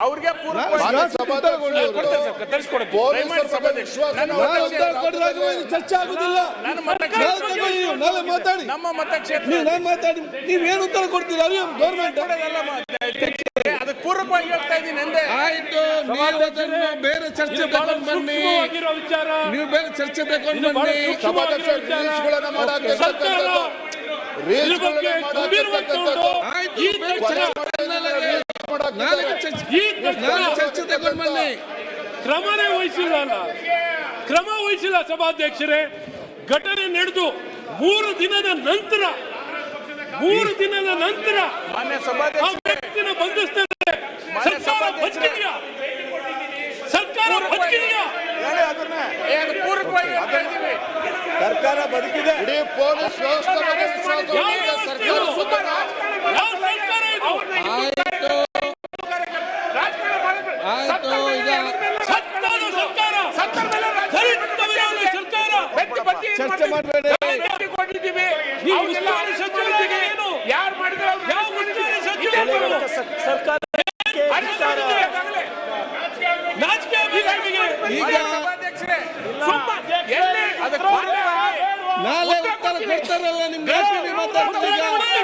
ಅವ್ರಿಗೆ ನಾವು ಚರ್ಚೆ ಆಗುದಿಲ್ಲ. ನೀವು, ಮಾತಾಡಿ. ನಮ್ಮ ಮತಕ್ಷೇತ್ರ ನೀವು ನಾನು ಮಾತಾಡಿ. ನೀವೇನು ಉತ್ತರ ಕೊಡ್ತೀರಾ? ಗೌರ್ಮೆಂಟ್ ಅದಕ್ಕೆ ಪೂರಕವಾಗಿ ಹೇಳ್ತಾ ಇದ್ದೀನಿ ಅಂದೆ. ಆಯ್ತು ನೀವು ಬೇರೆ ಚರ್ಚೆ ತಗೊಂಡು ಬನ್ನಿ. ನೀವು ಬೇರೆ ಚರ್ಚೆ ತಗೊಂಡು ಬನ್ನಿ. ಆಯ್ತು ಈ ಬೇರೆ ತಕ್ಷಣ ಚರ್ಚೆ ನಾಳೆಗೆ ನಾಳೆಗೆ ಚರ್ಚೆ ಈ ಬನ್ನಿ ಕ್ರಮನೇ ವಹಿಸಿಲ್ಲ ಅಲ್ಲ. ಕ್ರಮ ವಹಿಸಿಲ್ಲ ಸಭಾಧ್ಯಕ್ಷರೇ. ಘಟನೆ ನಡೆದು ಮೂರು ದಿನದ ನಂತರ ಮೂರು ದಿನದ ನಂತರ ವ್ಯಕ್ತಿನ ಬಂಧಿಸ್ತಾರೆ ಸರ್ಕಾರ. ಬದುಕಿದೆಯಾ ಸರ್ಕಾರ ಬದುಕಿದೆಯಾ ಸರ್ಕಾರ ಬದುಕಿದೆ ಇಡೀ ಪೊಲೀಸ್ ವ್ಯವಸ್ಥೆ ಸಭಾಧ್ಯಕ್ಷರೇ. ಸರ್ಕಾರ ಅದಕ್ಕೆ ಪೂರಕವಾಗಿ ನಾಳೆ ಉತ್ತರ ಕೊಡ್ತಾರಲ್ಲ